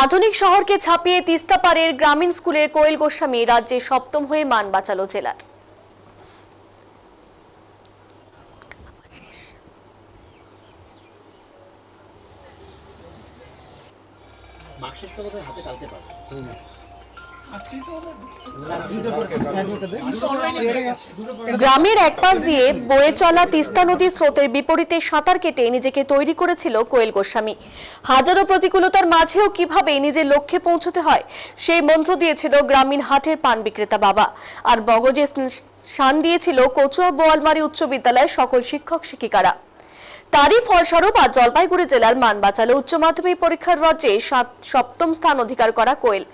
আধুনিক শহরকে ছাপিয়ে তিস্তাপাড়ের গ্রামীণ স্কুলের কোয়েল গোস্বামী রাজ্যে সপ্তম হয়ে মান বাঁচালো জেলার। মার্কশিটটা বোধহয় হাতে কালকে পাবে। গ্রামের এক পাশ দিয়ে বয়ে চলা তিস্তা নদীর স্রোতের বিপরীতে সাঁতার কেটে নিজেকে তৈরি করেছিল কোয়েল গোস্বামী। হাজারো প্রতিকূলতার মাঝেও কীভাবে নিজের লক্ষ্যে পৌঁছতে হয়, সেই মন্ত্র দিয়েছিল গ্রামীণ হাটের পান বিক্রেতা বাবা। আর বগজে শান দিয়েছিল কচুয়া বোয়ালমারি উচ্চ বিদ্যালয়ের সকল শিক্ষক শিক্ষিকারা তারই ফলস্বরূপ আজ জলপাইগুড়ি জেলার মান বাঁচালো উচ্চ মাধ্যমিক পরীক্ষার রাজ্যে সপ্তম স্থান অধিকার করা কোয়েল।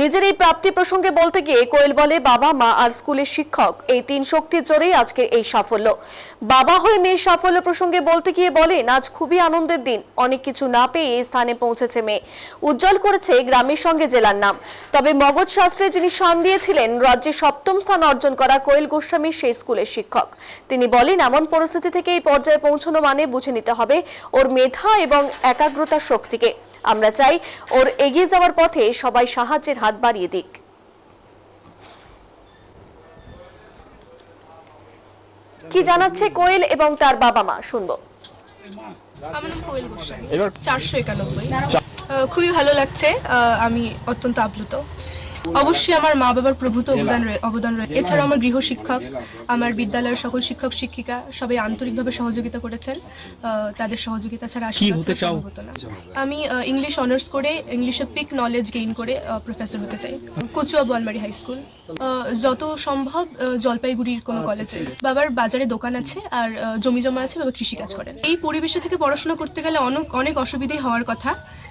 নিজের এই প্রাপ্তি প্রসঙ্গে বলতে গিয়ে কোয়েল বলে বাবা, মা আর স্কুলের শিক্ষক এই তিন শক্তির জোরেই আজকের এই সাফল্য। বাবা হয়ে মেয়ের সাফল্য প্রসঙ্গে বলতে গিয়ে বলেন, আজ খুবই আনন্দের দিন। অনেক কিছু না পেয়ে এই স্থানে পৌঁছেছে মেয়ে। উজ্জ্বল করেছে গ্রামের সঙ্গে জেলার নাম। তবে মগজ শাস্ত্রে যিনি শান দিয়েছিলেন, রাজ্যে সপ্তম স্থান অর্জন করা কোয়েল গোস্বামী সেই স্কুলের শিক্ষক। তিনি বলেন, এমন পরিস্থিতি থেকে এই পর্যায়ে পৌঁছানো মানে বুঝে নিতে হবে ওর মেধা এবং একাগ্রতার শক্তিকে। আমরা চাই ওর এগিয়ে যাওয়ার পথে সবাই সাহায্যের হাত বাড়িয়ে দিক। কি জানাচ্ছে কোয়েল এবং তার বাবা মা? শুনব। আমার নাম কোয়েল গোস্বামী চারশো একানব্বই। আহ, খুবই ভালো লাগছে। আহ, আমি অত্যন্ত আপ্লুত। অবশ্যই আমার মা বাবার প্রভূত অবদান অবদান রয়েছে এছাড়াও আমার গৃহ শিক্ষক আমার বিদ্যালয়ের সকল শিক্ষক শিক্ষিকা সবাই আন্তরিকভাবে সহযোগিতা করেছেন। তাদের সহযোগিতা ছাড়া আশীর্বাদ হতে চাও? আমি ইংলিশ অনার্স করে ইংলিশে পিক নলেজ গেইন করে প্রফেসর হতে চাই। কচুয়া বোয়ালমারি হাই স্কুল যত সম্ভব জলপাইগুড়ির কোনো কলেজে বাবার বাজারে দোকান আছে আর জমি জমা আছে বাবা কৃষিকাজ করেন। এই পরিবেশে থেকে পড়াশোনা করতে গেলে অনেক অনেক অসুবিধাই হওয়ার কথা।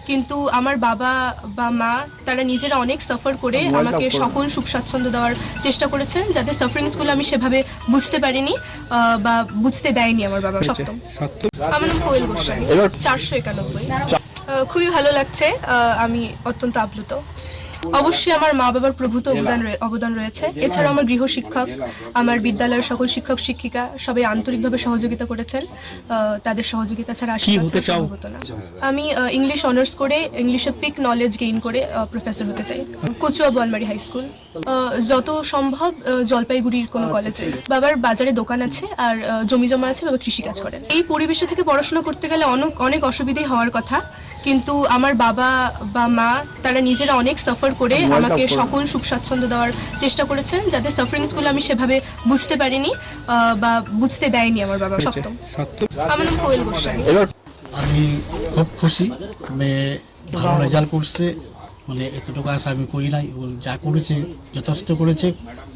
কিন্তু আমার বাবা বা মা তারা নিজেরা অনেক সাফার করে আমাকে সকল সুখ স্বাচ্ছন্দ্য দেওয়ার চেষ্টা করেছেন যাতে সাফারিংসগুলো আমি সেভাবে বুঝতে পারিনি আহ, বা বুঝতে দেয়নি আমার বাবা সপ্তম। আমার নাম কোয়েল গোস্বামী চারশো একানব্বই। খুবই ভালো লাগছে আহ, আমি অত্যন্ত আপ্লুত। অবশ্যই আমার মা বাবার প্রভূত অবদান অবদান রয়েছে। এছাড়াও আমার গৃহ শিক্ষক আমার বিদ্যালয়ের সকল শিক্ষক শিক্ষিকা সবাই আন্তরিকভাবে সহযোগিতা করেছেন। তাদের সহযোগিতা ছাড়া আশীর্বাদ হতে চাও? আমি ইংলিশ অনার্স করে ইংলিশে পিক নলেজ গেইন করে প্রফেসর হতে চাই। কচুয়া বোয়ালমারি হাই স্কুল যত সম্ভব জলপাইগুড়ির কোনো কলেজে বাবার বাজারে দোকান আছে আর জমি জমা আছে বাবা কৃষিকাজ করেন। এই পরিবেশে থেকে পড়াশোনা করতে গেলে অনেক অনেক অসুবিধাই হওয়ার কথা। কিন্তু আমার বাবা বা মা তারা নিজেরা অনেক সাফার করে আমাকে সকল সুখ স্বাচ্ছন্দ্য দেওয়ার চেষ্টা করেছেন যাতে সাফারিংসগুলো আমি সেভাবে বুঝতে পারিনি বা বুঝতে দেয়নি আমার বাবা সপ্তম। আমার নাম কোয়েল গোস্বামী। আমি খুব খুশি মেয়ে ভালো রেজাল্ট করছে। মানে এতটুকু আশা আমি করি নাই ও যা করেছে যথেষ্ট করেছে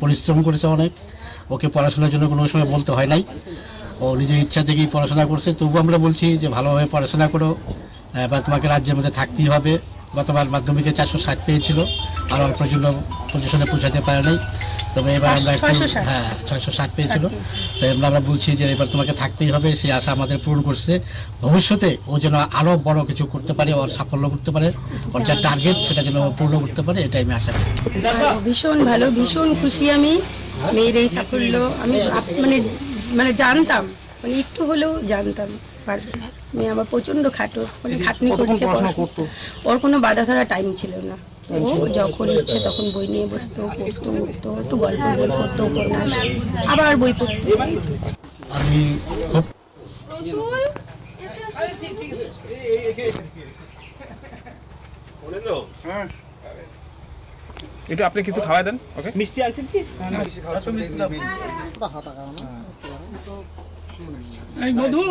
পরিশ্রম করেছে অনেক। ওকে পড়াশোনার জন্য কোনো সময় বলতে হয় নাই। ও নিজের ইচ্ছা থেকেই পড়াশোনা করছে। তবু আমরা বলছি যে ভালোভাবে পড়াশোনা করো বা তোমাকে রাজ্যের মধ্যে থাকতেই হবে। গতবার মাধ্যমিকে চারশো ষাট পেয়েছিল। আর অল্প জন্য পজিশনে পৌঁছাতে পারে নাই। তবে এবার আমরা একটু হ্যাঁ ছয়শো ষাট পেয়েছিল। তো এবার আমরা বলছি যে এবার তোমাকে থাকতেই হবে। সেই আশা আমাদের পূরণ করছে। ভবিষ্যতে ও যেন আরও বড় কিছু করতে পারে ওর সাফল্য করতে পারে ওর যা টার্গেট সেটা যেন পূর্ণ করতে পারে এটাই আমি আশা করি। ভীষণ ভালো ভীষণ খুশি আমি। মেয়ের এই সাফল্য আমি মানে মানে জানতাম। মানে একটু হলেও জানতাম। পারবে মেয়ে আমার প্রচণ্ড খাটো মানে খাটনি করছে। ওর কোনো বাধা ধরা টাইম ছিল না। ও যখন ইচ্ছে তখন বই নিয়ে বসতো পড়তো উঠতো একটু গল্প বই পড়তো উপন্যাস আবার বই পড়তো। আমি একটু আপনি কিছু খাওয়াই দেন ওকে? মিষ্টি আনছেন কি? এই মধু।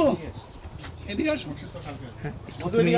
এদিকে আসো।